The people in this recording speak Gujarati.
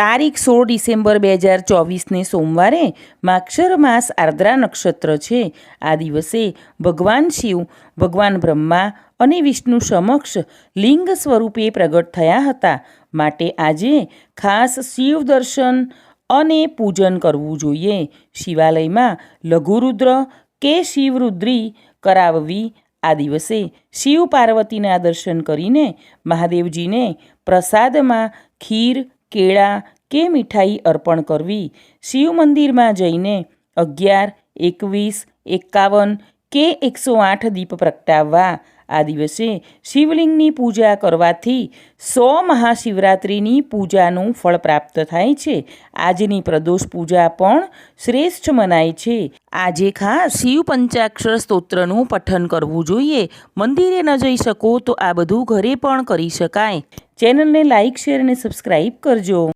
તારીખ સોળ ડિસેમ્બર બે હજાર ચોવીસને સોમવારે માક્ષર માસ આર્દ્રા નક્ષત્ર છે. આ દિવસે ભગવાન શિવ, ભગવાન બ્રહ્મા અને વિષ્ણુ સમક્ષ લિંગ સ્વરૂપે પ્રગટ થયા હતા. માટે આજે ખાસ શિવ દર્શન અને પૂજન કરવું જોઈએ. શિવાલયમાં લઘુરુદ્ર કે શિવરુદ્રી કરાવવી. આ દિવસે શિવ પાર્વતીના દર્શન કરીને મહાદેવજીને પ્રસાદમાં ખીર કેળા કે મીઠાઈ અર્પણ કરવી? શિવ મંદિરમાં જઈને અગિયાર, એકવીસ, એકાવન કે એકસો આઠ દીપ પ્રગટાવવા. આ દિવસે શિવલિંગની પૂજા કરવાથી સો મહાશિવરાત્રિની પૂજાનું ફળ પ્રાપ્ત થાય છે. આજની પ્રદોષ પૂજા પણ શ્રેષ્ઠ મનાય છે. આજે ખાસ શિવ પંચાક્ષર સ્તોત્રનું પઠન કરવું જોઈએ. મંદિરે ન જઈ શકો તો આ બધું ઘરે પણ કરી શકાય. ચેનલને લાઇક શેર અને સબસ્ક્રાઈબ કરજો.